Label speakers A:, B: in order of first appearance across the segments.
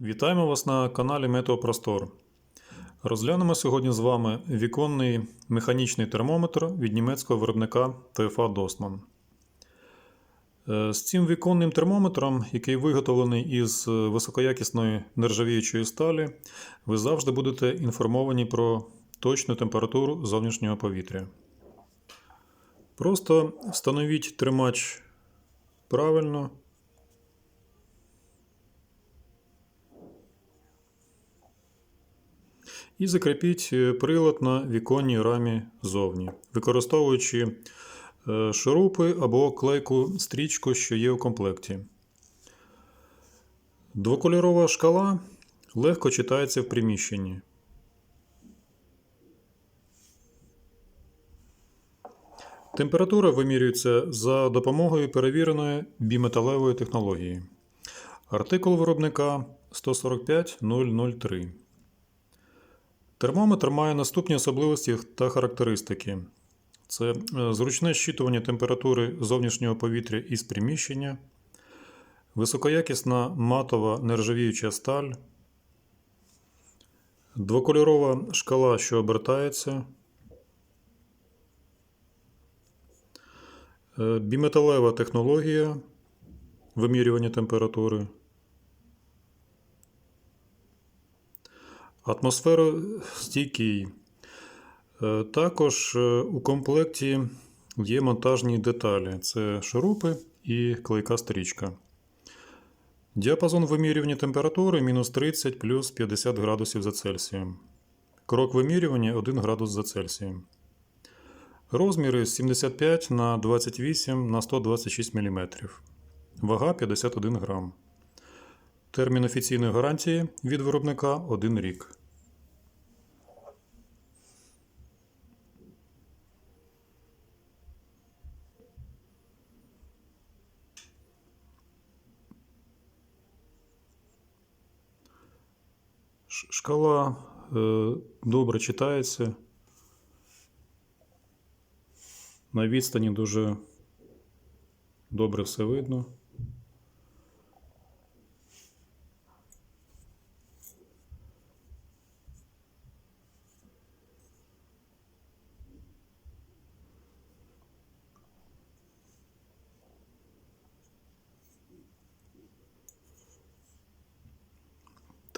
A: Вітаємо вас на каналі Метеопростор. Розглянемо сьогодні з вами віконний механічний термометр від німецького виробника ТФА Досман. Е, З цим віконним термометром, який виготовлений із високоякісної нержавіючої сталі, ви завжди будете інформовані про точну температуру зовнішнього повітря. Просто встановіть тримач правильно. І закріпіть е, прилад на віконній рамі зовні, використовуючи е, шурупи або клейку стрічку, що є у комплекті. Двокольорова шкала легко читається в приміщенні. Температура вимірюється за допомогою перевіреної біметалевої технології. Артикул виробника 145003. Термометр має наступні особливості та характеристики: це е, зручне щитування температури зовнішнього повітря із приміщення, високоякісна матова нержавіюча сталь, двокольорова шкала, що обертається, е, біметалева технологія вимірювання температури. Атмосферостійкий. Е, Також е, у комплекті є монтажні деталі: це шурупи і клейка стрічка. Діапазон вимірювання температури мінус 30 плюс 50 градусів за Цельсієм. Крок вимірювання 1 градус за Цельсієм. Розміри 75 на 28 на 126 мм. Вага 51 грам. Термін офіційної гарантії від виробника 1 рік. Шкала е, добре читається. На відстані дуже добре все видно.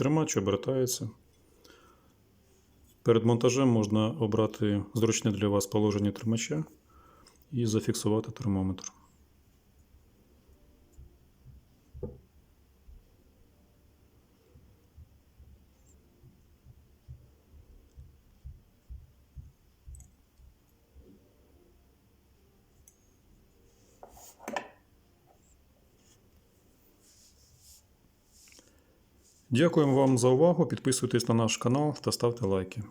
A: Тримач обертається. Перед монтажем можна обрати зручне для вас положення тримача і зафіксувати термометр. Дякуємо вам за увагу. Підписуйтесь на наш канал та ставте лайки.